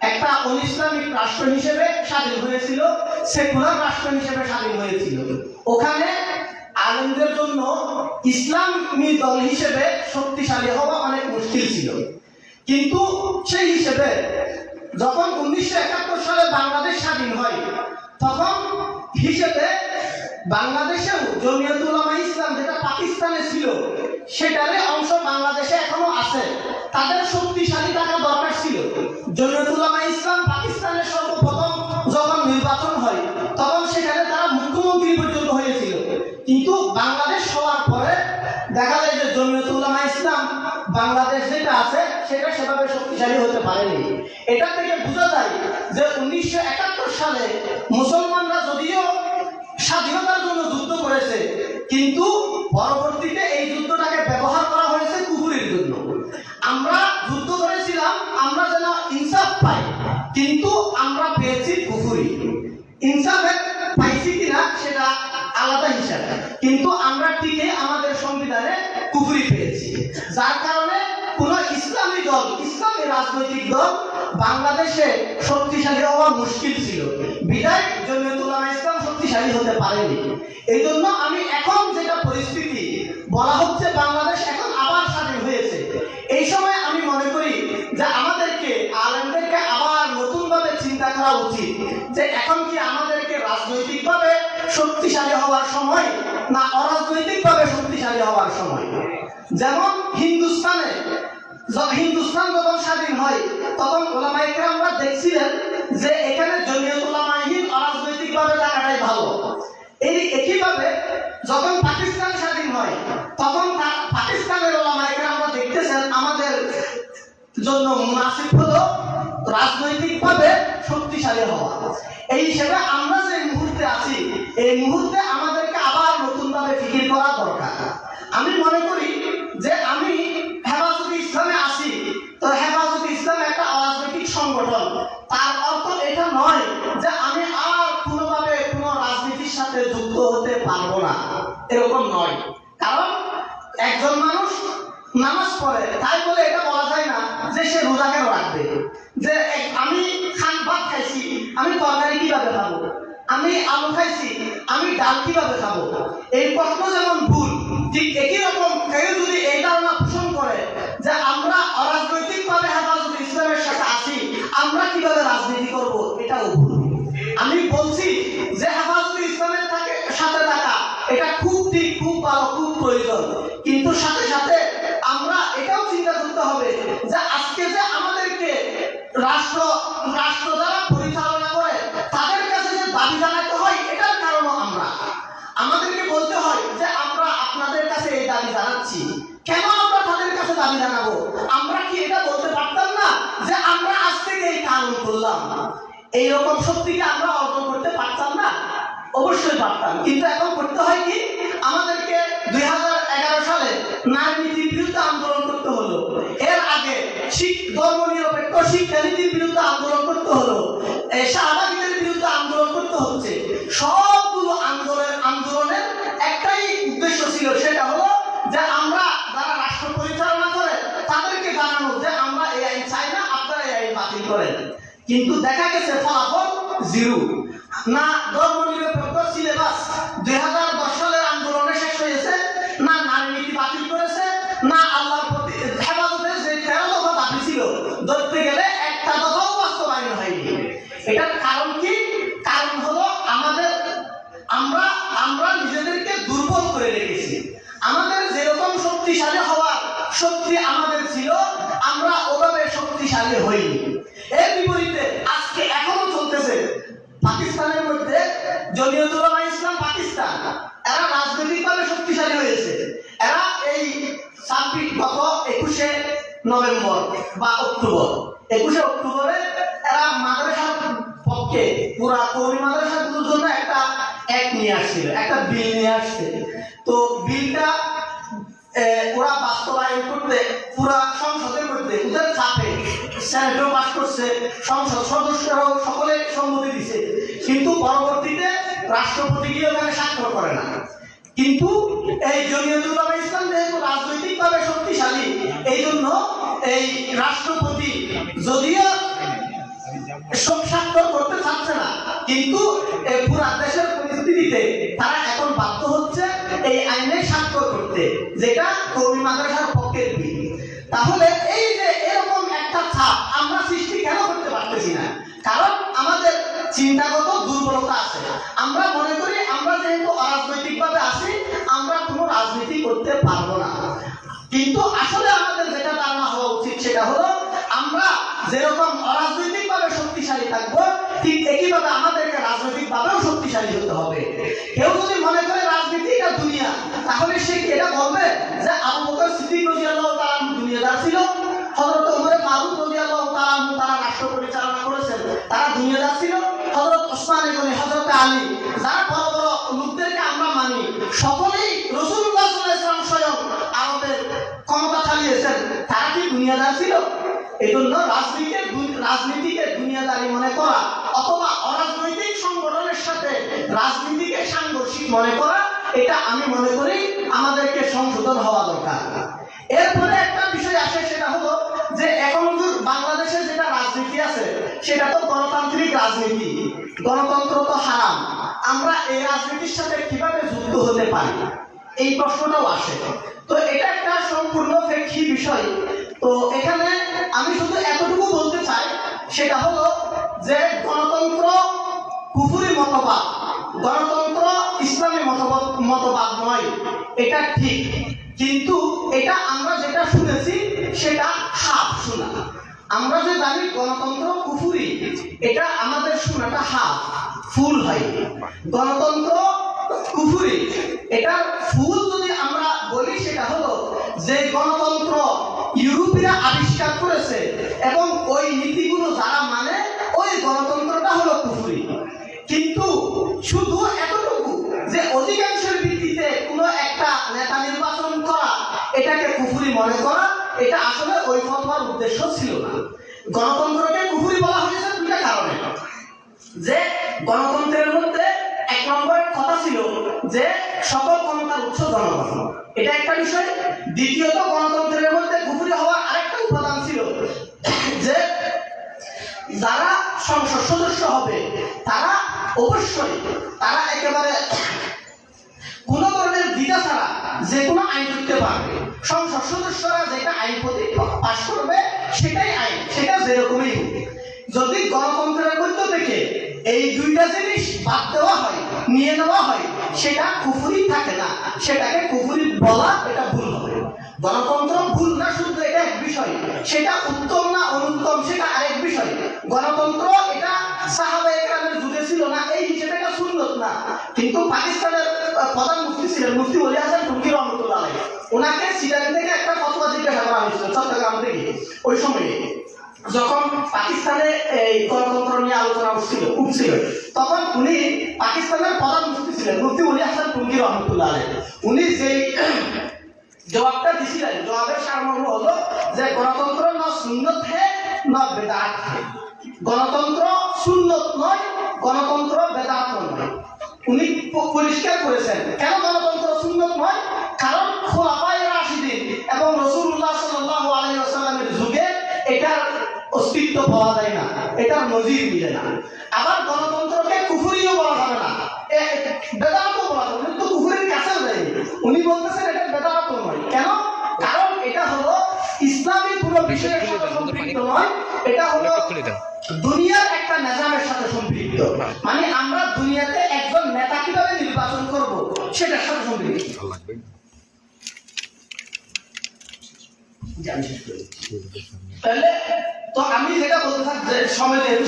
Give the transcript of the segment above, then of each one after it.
একটা অনিসলামিক রাষ্ট্র হিসেবে স্বাধীন হয়েছিল সেকুলার রাষ্ট্র হিসেবে স্বাধীন হয়েছিল। ওখানে আলেমদের জন্য ইসলামী দল হিসেবে শক্তিশালী হওয়া অনেক মুশকিল ছিল। কিন্তু সেই হিসেবে যখন উনিশশো একাত্তর সালে বাংলাদেশ স্বাধীন হয়, তখন হিসেবে বাংলাদেশেও জমিয়ত ইসলাম যেটা পাকিস্তানে ছিল সেটারই অংশ বাংলাদেশে এখনও আছে। তাদের শক্তিশালী থাকা দরকার ছিল। জমিয়ত ইসলাম পাকিস্তানের সর্বপ্রথম যখন নির্বাচন হয়, তখন সেখানে তারা মুখ্যমন্ত্রী পর্যন্ত হয়েছিল। কিন্তু বাংলাদেশ হওয়ার পরে দেখা যায় যে জমিয়ত ইসলাম বাংলাদেশ যেটা আছে, সেটা সেভাবে শক্তিশালী হতে পারেনি। এটা থেকে বোঝা যায় যে উনিশশো একাত্তর সালে মুসলমানরা যদিও স্বাধীনতার জন্য যুদ্ধ করেছে। কিন্তু পরবর্তীতে এই যুদ্ধটাকে ব্যবহার করা হয়েছে কুকুরের জন্য। আমরা যুদ্ধ করেছিলাম, আমরা যেন ইনসাফ পাই, কিন্তু আমরা পেয়েছি কুকুরি ইনসাফের পাইছি কিনা সেটা আলাদা হিসাব। কিন্তু আমরা ঠিকই আমাদের সংবিধানে কুফরি পেয়েছি। যার কারণে কোন ইসলামী দল, ইসলামী রাজনৈতিক দল বাংলাদেশে শক্তিশালী হওয়া মুশকিল ছিল। হতে পারেনি। এই জন্য আমি এখন যেটা পরিস্থিতি, বলা হচ্ছে বাংলাদেশ এখন আবার স্বাধীন হয়েছে। এই সময় আমি মনে করি যে আমাদেরকে, আলেমদেরকে আবার নতুনভাবে চিন্তা করা উচিত যে এখন কি আমাদেরকে রাজনৈতিকভাবে শক্তিশালী হওয়ার সময় না অরাজনৈতিকভাবে শক্তিশালী হওয়ার সময়? যেমন হিন্দুস্তানে হিন্দুস্তান যখন স্বাধীন হয়, তখন ওলামাইকে আমরা দেখছিলেন যে এখানে জমিয়ত ভালো এই একইভাবে যখন পাকিস্তান স্বাধীন হয়, তখন পাকিস্তানের ওলামাইকে আমরা দেখতেছেন আমাদের জন্য মুনাসিব হলো রাজনৈতিকভাবে শক্তিশালী হওয়া। এই হিসেবে আমরা যে মুহূর্তে আছি, এই মুহূর্তে আমাদেরকে আবার নতুনভাবে ফিকির করা দরকার। আমি মনে করি এরকম নয়। কারণ একজন মানুষ নামাজ পড়ে, তাই বলে এটা বলা যায় না যে সে রোজা কেন রাখবে। যে আমি খান ভাত খাইছি, আমি তরকারি কীভাবে খাব? আমি আলু খাইছি, আমি ডাল কীভাবে খাব? এই প্রশ্ন যেমন ভুল, ঠিক একই এইরকম শক্তি কি আমরা অর্জন করতে পারতাম না। অবশ্যই পারতাম। কিন্তু এখন করতে হয় কি? আমাদেরকে দুই হাজার এগারো সালে নারী নীতির বিরুদ্ধে আন্দোলন করতে হলো। এর আগে ধর্ম নিরপেক্ষ শিক্ষানীতির বিরুদ্ধে আন্দোলন করতে হলো। এই জিরো না সিলেবাস দুই হাজার দশ সালের আন্দোলনে শেষ হয়েছে, না নারী নীতি বাতিল করেছে, না কারণ কি? কারণ হলো আমাদের, আমরা আমরা নিজেদেরকে দুর্বল করে রেখেছি। আমাদের যেরকম শক্তিশালী শক্তি আমাদের ছিল, আমরা ওভাবে শক্তিশালী হইনি। এর বিপরীতে আজকে এখনও চলতেছে পাকিস্তানের মধ্যে জমিয়ত উলামা ইসলাম পাকিস্তান এরা রাজনৈতিকভাবে শক্তিশালী হয়েছে এরা এই ছাব্বিশ গত একুশে নভেম্বর বা অক্টোবর। একুশে অক্টোবরে এরা মাদ্রাসার পক্ষে, পুরা কৌমি মাদ্রাসাগুলোর জন্য একটা এক নিয়ে আসছিল, একটা বিল নিয়ে আসছে তো বিলটা ওরা বাস্তবায়ন করতে, পুরা সংসদের মধ্যে, ওদের চাপে সেনেটও পাস করছে, সংসদ সদস্যরাও সকলে সম্মতি দিছে। কিন্তু পরবর্তীতে রাষ্ট্রপতি গিয়ে ওখানে স্বাক্ষর করে না। কিন্তু এই জমিয়তুল উলামা ইসলাম যেহেতু রাজনৈতিকভাবে শক্তিশালী, এই জন্য এই রাষ্ট্রপতি যদিও কিন্তু এই পুরা দেশের পরিস্থিতিতে তারা এখন বাধ্য হচ্ছে এই আইনে স্বাক্ষর করতে, যেটা মাদ্রাসার তাহলে এই যে এরকম একটা ছাপ আমরা সৃষ্টি কেন করতে পারতেছি না? কারণ আমাদের চিন্তাগত দুর্বলতা আছে। আমরা মনে করি আমরা যেহেতু অরাজনৈতিকভাবে আছি, আমরা কোনো রাজনীতি করতে পারব যেরকম অরাজনৈতিকভাবে শক্তিশালী থাকব, ঠিক একইভাবে আমাদেরকে রাজনৈতিকভাবেও শক্তিশালী হতে হবে। কেউ যদি মনে করে রাজনীতি এটা দুনিয়া, তাহলে সে কি এটা বলবে? যে আবু বকর সিদ্দিক তাআলা দুনিয়াদার ছিল। হযরত ওমর ফারুক রাদিয়াল্লাহু তাআলা তারা রাষ্ট্র পরিচালনা করেছেন, তারা দুনিয়াদার ছিল। হযরত ওসমান গনি হযরত আলী, যারা বড় বড় লোকদেরকে আমরা মানি সকলেই এই জন্য রাজনীতিকে রাজনীতিকে দুনিয়াদারি মনে করা অথবা অরাজনৈতিক সংগঠনের সাথে রাজনীতিকে সাংঘর্ষিক মনে করা, এটা আমি মনে করি আমাদেরকে সংশোধন হওয়া দরকার। এরপরে একটা বিষয় আসে, সেটা হলো যে এখন বাংলাদেশে যেটা রাজনীতি আছে, সেটা তো গণতান্ত্রিক রাজনীতি। গণতন্ত্র তো হারাম। আমরা এই রাজনীতির সাথে কীভাবে যুক্ত হতে পারি? এই প্রশ্নটাও আসে। তো এটা একটা সম্পূর্ণ প্রেক্ষী বিষয়। তো এখানে আমি শুধু এতটুকু বলতে চাই, সেটা হলো যে গণতন্ত্র কুফুরি মতবাদ, গণতন্ত্র ইসলামী মতবাদ মতবাদ নয়, এটা ঠিক। কিন্তু এটা আমরা যেটা শুনেছি, সেটা হাফ শোনা। আমরা যে জানি গণতন্ত্র কুফুরি, এটা আমাদের শোনাটা হাফ, ফুল হয়। গণতন্ত্র কুফুরি এটা ফুল যদি আমরা বলি, সেটা হলো যে গণতন্ত্র আবিষ্কার করেছে এবং ওই নীতিগুলো যারা মানে ওই গণতন্ত্রটা হলো কুফুরি। কিন্তু শুধু এতটুকু যে অধিকাংশের ভিত্তিতে কোনো একটা নেতা নির্বাচন করা, এটাকে কুফুরি মনে করা, এটা আসলে ওই ফতোয়ার উদ্দেশ্য ছিল না। গণতন্ত্রকে কুফুরি বলা হয়েছে দুইটা কারণে। যে গণতন্ত্রের মধ্যে এক নম্বর কথা ছিল যে সকল ক্ষমতার উৎস জনগণ। এটা একটা বিষয়। দ্বিতীয়ত, গণতন্ত্রের মধ্যে কুফুরি হওয়ার আরেকটা উপাদান ছিল যে যারা সংসদ সদস্য হবে, তারা অবশ্যই, তারা একেবারে কোন ধরনের দ্বিধা ছাড়া যে কোনো আইন করতে পারবে। সংসদ সদস্যরা যেটা আইন প্রতি পাশ করবে, সেটাই আইন, সেটা যেরকমই যদি গণতন্ত্রের মধ্য থেকে এই দুইটা জিনিস বাদ দেওয়া হয়, নিয়ে নেওয়া হয়। সেটা কুফুরি থাকে না। সেটাকে কুফুরি বলা, এটা ভুল হবে। গণতন্ত্র ভুল না, শুধু এটা এক বিষয়। সেটা উত্তম না অনুত্তম, সেটা আরেক বিষয়। গণতন্ত্র এটা সাহাবা একরামের যুগে ছিল না, এই হিসেবে এটা সুন্নত না। কিন্তু পাকিস্তানের প্রধান মুফতি ছিলেন, মুফতি ওলি হাসান টুকি রহমতুল্লাহ ওনাকে সিডানি থেকে একটা ফতোয়া জিজ্ঞাসা করা হয়েছিল চট্টগ্রাম থেকে। ওই সময়ে যখন পাকিস্তানে এই গণতন্ত্র নিয়ে আলোচনা উঠছিল উঠছিল, তখন উনি পাকিস্তানের প্রধান মুফতি ছিলেন, মুফতি উলি হাসান টুঙ্গি রহমতুল্লাহ। উনি যেই জবাবটা দিছিলেন, জবাবের সারমর্ম হলো যে গণতন্ত্র না সুন্নত হে, না বেদাত হে। গণতন্ত্র সুন্নত নয়, গণতন্ত্র বেদাত নয়। উনি পরিষ্কার করেছেন, কেন গণতন্ত্র সুন্নত নয়? কারণ খোলাফায়ে অস্তিত্ব পাওয়া যায় না। এটার নজির মিলে না। আবার গণতন্ত্রকে কুফুরিও বলা যাবে না। বেদাতও বলা যাবে কিন্তু কুফুরির যায়নি উনি বলতেছেন এটা বেদাত নয়। কেন? কারণ এটা হলো ইসলামী পুরো বিষয়ের সাথে সম্পৃক্ত নয়। এটা হলো দুনিয়ার একটা নিজামের সাথে সম্পৃক্ত। মানে আমরা দুনিয়াতে একজন নেতা কীভাবে নির্বাচন করব? সেটার সাথে সম্পৃক্ত। তাহলে তো আমি যেটা বলতে চাই যে সময় যেহেতু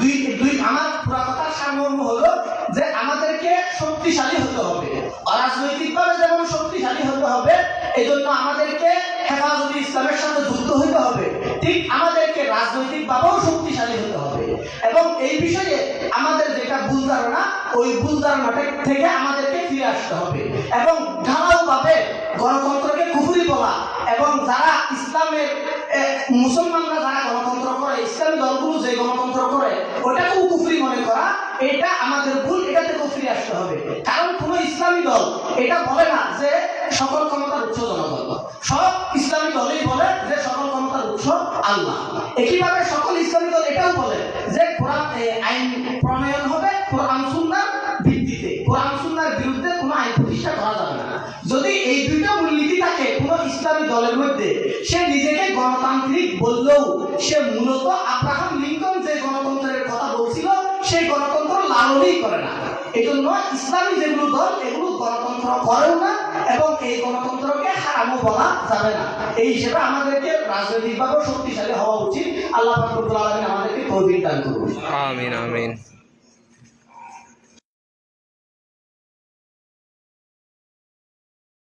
দুই দুই আমার পুরা কথার সারমর্ম হলো যে আমাদেরকে শক্তিশালী হতে হবে। অরাজনৈতিকভাবে যেমন শক্তিশালী হতে হবে এই জন্য আমাদেরকে হেফাজতে ইসলামের সাথে যুক্ত হতে হবে। ঠিক আমাদেরকে রাজনৈতিকভাবেও শক্তিশালী হতে হবে। এবং এই বিষয়ে আমাদের যেটা ভুল ধারণা, ওই ভুল ধারণাটা থেকে আমাদেরকে ফিরে আসতে হবে। এবং ঢালাওভাবে গণতন্ত্রকে কুফুরি বলা এবং যারা ইসলামের মুসলমানরা যারা গণতন্ত্র করে, ইসলামী দলগুলো যে গণতন্ত্র করে, ওটাকেও কুফরি মনে করা, এটা আমাদের ভুল এটাতে কুফরি আসতে হবে। কারণ কোন ইসলামী দল এটা বলে না যে সকল ক্ষমতার উৎস জনগণ। সব ইসলামী দলই বলে যে সকল ক্ষমতার উৎস আল্লাহ। একইভাবে সকল ইসলামী দল এটাও বলে যে আইন ইসলামী দলের মধ্যে সে নিজেকে গণতান্ত্রিক বললেও সে মূলত আব্রাহাম লিঙ্কন যে গণতন্ত্রের কথা বলছিল, সেই গণতন্ত্র লালনই করে না। এই জন্য ইসলামী যেগুলো দল, এগুলো গণতন্ত্র করেও না এবং এই গণতন্ত্রকে হারামও বলা যাবে না। এই হিসেবে আমাদেরকে রাজনৈতিকভাবে শক্তিশালী হওয়া উচিত। আল্লাহ আমাদেরকে তৌফিক দান করুন। আমিন আমিন।